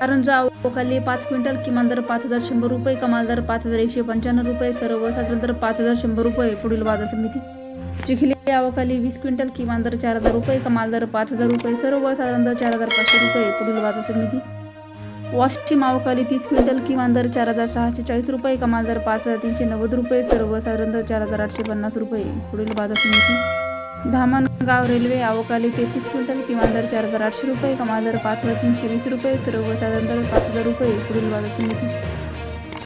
कारंजा आवकाली पाच क्विंटल किमान दर पाच हजार शंभर रुपये कमाल दर पाच हजार एकशे पंच्याण्णव रुपये सर्व साधारण दर पाच हजार शंभर रुपये पुढील बाजार समिती. चिखली आवकाली वीस क्विंटल किमान दर चार हजार रुपये कमाल दर पाच हजार रुपये सर्वसाधारण दर चार हजार पाचशे रुपये पुढील बाजार समिती. वाशिम आवकाली तीस क्विंटल किमान दर चार हजार सहाशे चाळीस रुपये कमाल दर पाच हजार तीनशे नव्वद रुपये सर्वसाधारण दर चार हजार आठशे पन्नास रुपये पुढील बाजार समिती. धामणगाव रेल्वे अवकाली तेहतीस क्विंटल किमान दर चार हजार आठशे रुपये कमाल दर पाच हजार तीनशे वीस रुपये सर्वसाधारण दर पाच हजार रुपये पुढील बाजार समिती